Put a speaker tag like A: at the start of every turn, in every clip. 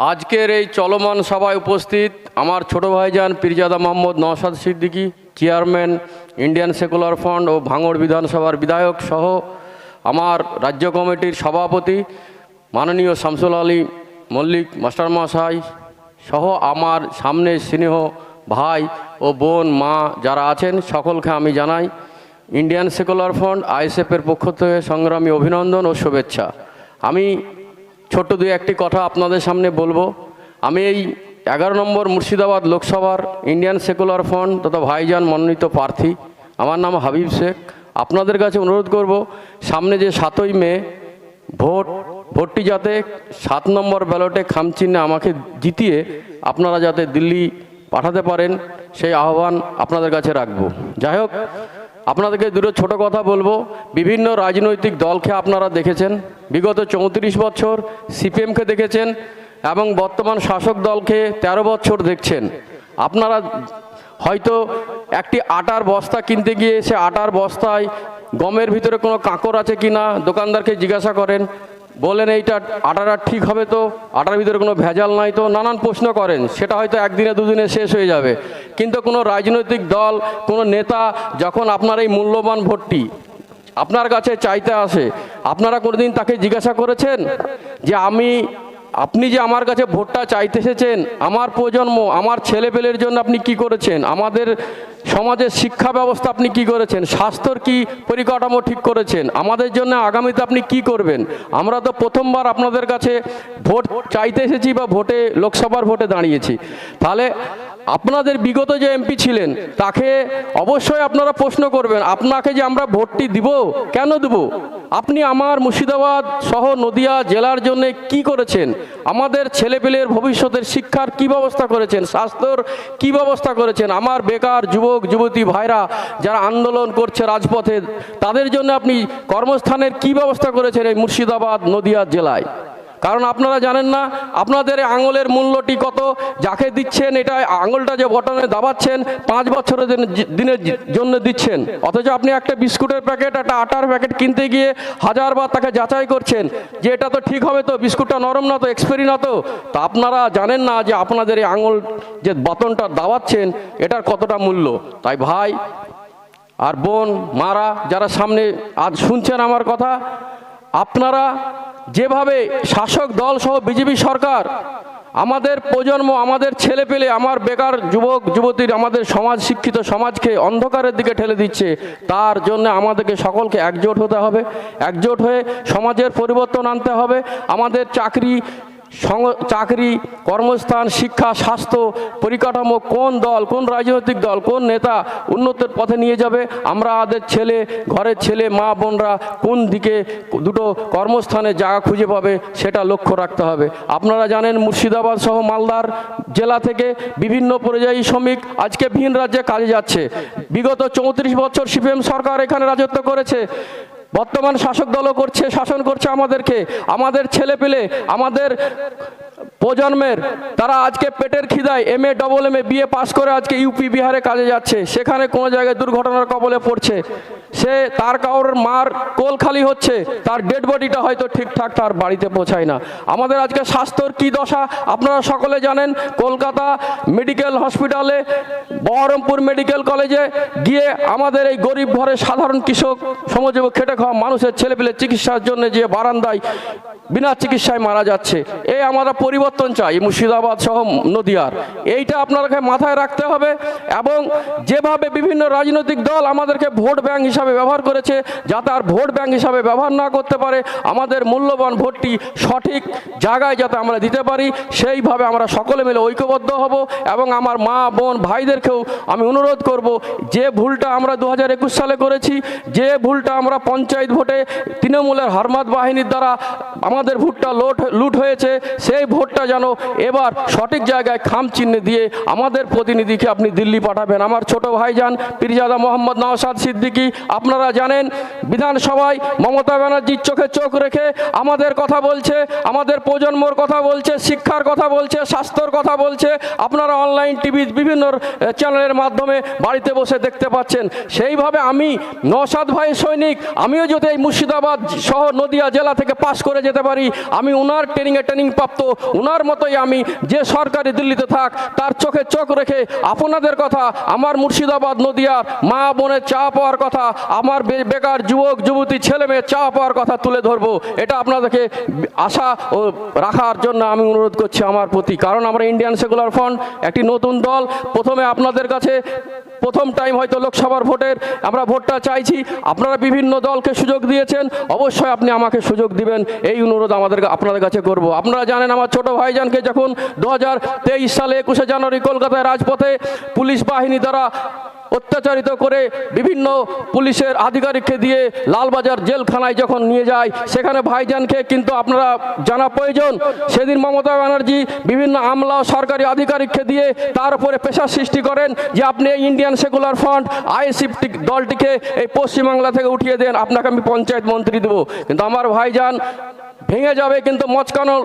A: আজকের এই চলমান সভায় উপস্থিত আমার ছোট ভাইজান Pirzada Mohammad Naushad Siddiqui, chairman Indian secular fund ও ভাঙড় বিধানসভার বিধায়ক সহ আমার রাজ্য কমিটির সভাপতি মাননীয় শামসুল আলী মল্লিক মাস্টারমশাই সহ আমার সামনে স্নেহ ভাই ও বোন, মা যারা আছেন সকলকে আমি জানাই ইন্ডিয়ান সেকুলার ফান্ড আইএসএফের পক্ষ থেকে সংগ্রামী অভিনন্দন ও শুভেচ্ছা। আমি ছোট্ট দুই একটি কথা আপনাদের সামনে বলব। আমি এই এগারো নম্বর মুর্শিদাবাদ লোকসভার ইন্ডিয়ান সেকুলার ফ্রন্ট তথা ভাইজান মনোনীত প্রার্থী। আমার নাম হাবিব শেখ। আপনাদের কাছে অনুরোধ করব, সামনে যে সাতই মে, ভোট, ভোটটি যাতে সাত নম্বর ব্যালটে খামচিহ্নে আমাকে জিতিয়ে আপনারা যাতে দিল্লি পাঠাতে পারেন, সেই আহ্বান আপনাদের কাছে রাখব। যাই হোক আপনাদেরকে দুটো ছোট কথা বলব। বিভিন্ন রাজনৈতিক দলকে আপনারা দেখেছেন। বিগত চৌত্রিশ বছর সিপিএমকে দেখেছেন এবং বর্তমান শাসক দলকে ১৩ বছর দেখছেন। আপনারা হয়তো একটি আটার বস্তা কিনতে গিয়ে সে আটার বস্তায় গমের ভিতরে কোনো কাঁকর আছে কি না দোকানদারকে জিজ্ঞাসা করেন। বলেন এইটা আটাটা ঠিক হবে তো? আটার ভিতরে কোনো ভেজাল নাই তো? নানান প্রশ্ন করেন। সেটা হয়তো একদিনে, দুদিনে শেষ হয়ে যাবে। কিন্তু কোনো রাজনৈতিক দল, কোনো নেতা যখন আপনার এই মূল্যবান ভোটটি আপনার কাছে চাইতে আসে, আপনারা কোনোদিন তাকে জিজ্ঞাসা করেছেন যে, আমি আপনি যে আমার কাছে ভোটটা চাইতে এসেছেন, আমার প্রজন্ম, আমার ছেলেপেলের জন্য আপনি কি করেছেন? আমাদের সমাজের শিক্ষা ব্যবস্থা আপনি কি করেছেন? স্বাস্থ্যর কি পরিকাঠামো ঠিক করেছেন? আমাদের জন্য আগামীতে আপনি কি করবেন? আমরা তো প্রথমবার আপনাদের কাছে ভোট চাইতে এসেছি বা ভোটে, লোকসভার ভোটে দাঁড়িয়েছি। তাহলে আপনাদের বিগত যে এমপি ছিলেন, তাকে অবশ্যই আপনারা প্রশ্ন করবেন, আপনাকে যে আমরা ভোটটি দিব, কেন দেব? আপনি আমার মুর্শিদাবাদ সহ নদিয়া জেলার জন্য কি করেছেন? আমাদের ছেলেপেলের ভবিষ্যতের শিক্ষার কি ব্যবস্থা করেছেন? স্বাস্থ্যর কি ব্যবস্থা করেছেন? আমার বেকার যুবক, যুবতী ভাইরা যারা আন্দোলন করছে রাজপথে, তাদের জন্য আপনি কর্মস্থানের কি ব্যবস্থা করেছেন এই মুর্শিদাবাদ, নদিয়া জেলায়? কারণ আপনারা জানেন না, আপনাদের আঙুলের মূল্যটি কত, যাকে দিচ্ছেন, এটা আঙুলটা যে বটনে দাবাচ্ছেন, পাঁচ বছরের দিনের জন্য দিচ্ছেন। অথচ আপনি একটা বিস্কুটের প্যাকেট, একটা আটার প্যাকেট কিনতে গিয়ে হাজারবার তাকে যাচাই করছেন, যে এটা তো ঠিক হবে তো, বিস্কুটটা নরম না তো এক্সপেরি না তো, তা আপনারা জানেন না যে আপনাদের এই আঙুল যে বটনটা দাবাচ্ছেন, এটার কতটা মূল্য। তাই ভাই আর বোন, মারা, যারা সামনে আজ শুনছেন আমার কথা, আপনারা যেভাবে শাসক দল সহ বিজেপি সরকার আমাদের প্রজন্ম, আমাদের ছেলে পেলে, আমার বেকার যুবক যুবতীর আমাদের সমাজ শিক্ষিত সমাজকে অন্ধকারের দিকে ঠেলে দিচ্ছে, তার জন্য আমাদেরকে সকলকে একজোট হতে হবে, একজোট হয়ে সমাজের পরিবর্তন আনতে হবে, আমাদের চাকরি চাকরি, কর্মস্থান, শিক্ষা, স্বাস্থ্য পরিকাঠামো কোন দল, কোন রাজনৈতিক দল, কোন নেতা উন্নতির পথে নিয়ে যাবে? আমরা আমাদের ছেলে, ঘরের ছেলে, মা, বোনরা কোন দিকে দুটো কর্মস্থানে জায়গা খুঁজে পাবে সেটা লক্ষ্য রাখতে হবে। আপনারা জানেন মুর্শিদাবাদ সহ মালদার জেলা থেকে বিভিন্ন পরিযায়ী শ্রমিক আজকে ভিন রাজ্যে কাজে যাচ্ছে। বিগত চৌত্রিশ বছর সিপিএম সরকার এখানে রাজত্ব করেছে। বর্তমান শাসক দলও করছে, শাসন করছে আমাদেরকে। আমাদের ছেলে পেলে আমাদের প্রজন্মের, তারা আজকে পেটের খিদায় M A double M A BA pass করে আজকে ইউপি বিহারে কাজে যাচ্ছে। সেখানে কোনো জায়গায় দুর্ঘটনার কবলে পড়ছে। সে তার কারোর মার কোল খালি হচ্ছে, তার ডেড বডিটা হয়তো ঠিকঠাক তার বাড়িতে পৌঁছায় না। আমাদের আজকে স্বাস্থ্যর কি দশা, আপনারা সকলে জানেন, কলকাতা মেডিকেল হসপিটালে, বহরমপুর মেডিকেল কলেজে গিয়ে আমাদের এই গরিব ঘরে সাধারণ কৃষক সমাজে খেটে খাওয়া মানুষের ছেলেপেলে চিকিৎসার জন্য যে বারান্দায় বিনা চিকিৎসায় মারা যাচ্ছে এই আমরা পরিবর্তন চাই, মুর্শিদাবাদ সহ নদিয়ার। এইটা আপনাদেরকে মাথায় রাখতে হবে এবং যেভাবে বিভিন্ন রাজনৈতিক দল আমাদেরকে ভোট ব্যাংক হিসাবে ব্যবহার করেছে, যা তার ভোট ব্যাংক হিসাবে ব্যবহার না করতে পারে। আমাদের মূল্যবান ভোটটি সঠিক জায়গায় যাতে আমরা দিতে পারি, সেইভাবে আমরা সকলে মিলে ঐক্যবদ্ধ হব এবং আমার মা, বোন, ভাইদেরকেও আমি অনুরোধ করব, যে ভুলটা আমরা দু হাজার একুশ সালে করেছি, যে ভুলটা আমরা পঞ্চায়েত ভোটে তৃণমূলের হারমাত বাহিনীর দ্বারা আমাদের ভোটটা লোট, লুট হয়েছে, সেই ভোটটা যেন এবার সঠিক জায়গায় খাম চিহ্নে দিয়ে আমাদের প্রতিনিধিকে আপনি দিল্লি পাঠাবেন। আমার ছোট ভাইজান পীরজাদা মোহাম্মদ নওশাদ সিদ্দিকী, আপনারা জানেন, বিধানসভায় মমতা ব্যানার্জির চোখে চোখ রেখে আমাদের কথা বলছে, আমাদের প্রজন্মর কথা বলছে, শিক্ষার কথা বলছে, স্বাস্থ্যর কথা বলছে। আপনারা অনলাইন টিভি বিভিন্ন চ্যানেলের মাধ্যমে বাড়িতে বসে দেখতে পাচ্ছেন। সেইভাবে আমি নসাদ ভাই সৈনিক, আমিও যদি এই মুর্শিদাবাদ সহ নদিয়া জেলা থেকে পাশ করে যেতে যেতে পারি, আমি ওনার ট্রেনিংয়ে ট্রেনিং প্রাপ্ত, ওনার মতোই আমি যে সরকারি দিল্লিতে থাক, তার চোখে চোখ রেখে আপনাদের কথা, আমার মুর্শিদাবাদ নদিয়ার মা বোনের চা পাওয়ার কথা, আমার বেকার যুবক, যুবতী, ছেলে মেয়ে চা পাওয়ার কথা তুলে ধরবো, এটা আপনাদেরকে আশা ও রাখার জন্য আমি অনুরোধ করছি আমার প্রতি। কারণ আমরা ইন্ডিয়ান সেকুলার ফ্রন্ট একটি নতুন দল, প্রথমে আপনাদের কাছে প্রথম টাইম হয়তো লোকসভার ভোটের আমরা ভোটটা চাইছি। আপনারা বিভিন্ন দলকে সুযোগ দিয়েছেন। অবশ্যই আপনি আমাকে সুযোগ দিবেন। এই অনুরোধ আমাদের আপনাদের কাছে করব। আপনারা জানেন আমার ছোট ভাইজানকে যখন দু হাজার তেইশ সালে একুশে জানুয়ারি কলকাতায় রাজপথে পুলিশ বাহিনী দ্বারা অত্যাচারিত করে বিভিন্ন পুলিশের আধিকারিককে দিয়ে লালবাজার জেলখানায় যখন নিয়ে যায়, সেখানে ভাইজানকে কিন্তু আপনারা জানা প্রয়োজন, সেদিন মমতা ব্যানার্জি বিভিন্ন আমলা ও সরকারি আধিকারিককে দিয়ে তার উপরে পেশা সৃষ্টি করেন যে আপনি এই ইন্ডিয়ান সেকুলার ফ্রন্ট আইএসিপ দলটিকে এই পশ্চিমবাংলা থেকে উঠিয়ে দেন, আপনাকে আমি পঞ্চায়েত মন্ত্রী দেবো। কিন্তু আমার ভাইজান ভেঙে যাবে কিন্তু মচকানো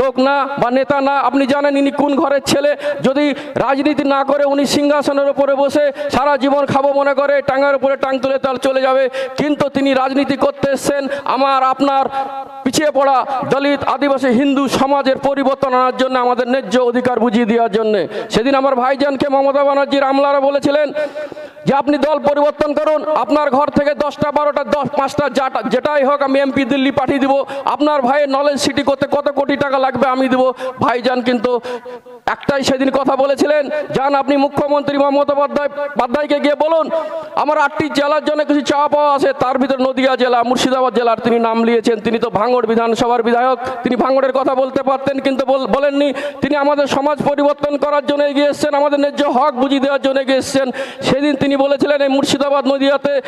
A: লোক না বা নেতা না। আপনি জানেন ইনি কোন ঘরের ছেলে? যদি রাজনীতি না করে উনি সিংহাসনের উপরে বসে সারা জীবন খাব মনে করে, টাঙ্গার উপরে টাং তুলে তার চলে যাবে। কিন্তু তিনি রাজনীতি করতে এসছেন আমার, আপনার পিছিয়ে পড়া দলিত আদিবাসী হিন্দু সমাজের পরিবর্তন আনার জন্য, আমাদের ন্যায্য অধিকার বুঝিয়ে দেওয়ার জন্য। সেদিন আমার ভাইজানকে মমতা ব্যানার্জির আমলারা বলেছিলেন যে, আপনি দল পরিবর্তন করুন। আপনার ঘর থেকে দশটা, বারোটা, দশ, পাঁচটা যাটা যেটাই হোক, আমি এমপি দিল্লি পাঠিয়ে দিব। আপনার ভাইয়ের নলেজ সিটি করতে কত কোটি টাকা লাগবে আমি দেবো। ভাইজান কিন্তু একটাই সেদিন কথা বলেছিলেন যান আপনি মুখ্যমন্ত্রী মমতা বাধ্যায়কে গিয়ে বলুন, আমার আটটি জেলার জন্য কিছু চাওয়া পাওয়া আছে, তার ভিতরে নদিয়া জেলা, মুর্শিদাবাদ জেলার তিনি নাম নিয়েছেন তিনি তো ভাঙড় বিধানসভার বিধায়ক, তিনি ভাঙড়ের কথা বলতে পারতেন কিন্তু বল- বলেননি, তিনি আমাদের সমাজ পরিবর্তন করার জন্য এগিয়ে এসছেন, আমাদের ন্যায্য হক বুঝিয়ে দেওয়ার জন্য এগিয়ে এসছেন। সেদিন তিনি বলেছিলেন, এই মুর্শিদাবাদ নদিয়াতে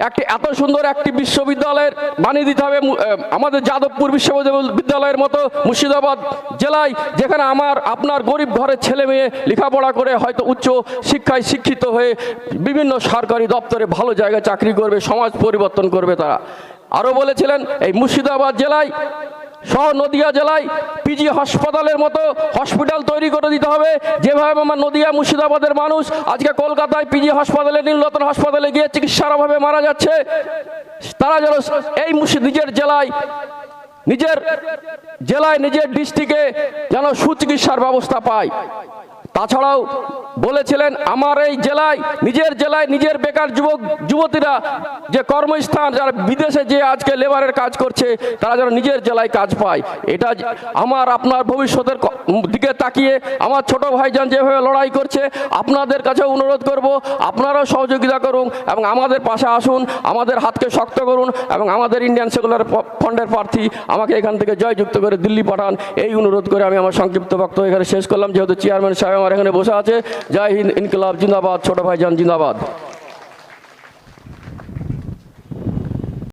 A: একটি, এত সুন্দর একটি বিশ্ববিদ্যালয়ের বানিয়ে দিতে হবে আমাদের যাদবপুর বিশ্ববিদ্যালয়ের মতো মুর্শিদাবাদ জেলায়, যেখানে আমার, আপনার গরিব ঘরের ছেলে মেয়ে লেখাপড়া করে হয়তো উচ্চ শিক্ষায় শিক্ষিত হয়ে বিভিন্ন সরকারি দপ্তরে ভালো জায়গায় চাকরি করবে, সমাজ পরিবর্তন করবে তারা। আরও বলেছিলেন, এই মুর্শিদাবাদ জেলায় সহ নদিয়া জেলায় পিজি হাসপাতালের মতো হসপিটাল তৈরি করে দিতে হবে। যেভাবে আমার নদিয়া মুর্শিদাবাদের মানুষ আজকে কলকাতায় পিজি হাসপাতালে, নীলরতন হাসপাতালে গিয়ে চিকিৎসার অভাবে মারা যাচ্ছে, তারা যেন এই নিজের জেলায় নিজের জেলায়, নিজের ডিস্ট্রিক্টে যেন সুচিকিৎসার ব্যবস্থা পায়। তাছাড়াও বলেছিলেন, আমার এই জেলায়, নিজের জেলায় নিজের বেকার যুবক, যুবতীরা যে কর্মস্থান, যারা বিদেশে যে আজকে লেবারের কাজ করছে, তারা যেন নিজের জেলায় কাজ পায়। এটা আমার, আপনার ভবিষ্যতের দিকে তাকিয়ে আমার ছোট ভাইজান যেভাবে লড়াই করছে, আপনাদের কাছে অনুরোধ করব, আপনারাও সহযোগিতা করুন এবং আমাদের পাশে আসুন, আমাদের হাতকে শক্ত করুন এবং আমাদের ইন্ডিয়ান সেকুলার ফন্ডের প্রার্থী আমাকে এখান থেকে জয়যুক্ত করে দিল্লি পাঠান। এই অনুরোধ করে আমি আমার সংক্ষিপ্ত বক্তব্য এখানে শেষ করলাম। যেহেতু চেয়ারম্যান সাহেব আমার এখানে বসে আছে। জয় হিন্দ ইনকলাব জিন্দাবাদ ছোট ভাইজান জিন্দাবাদ।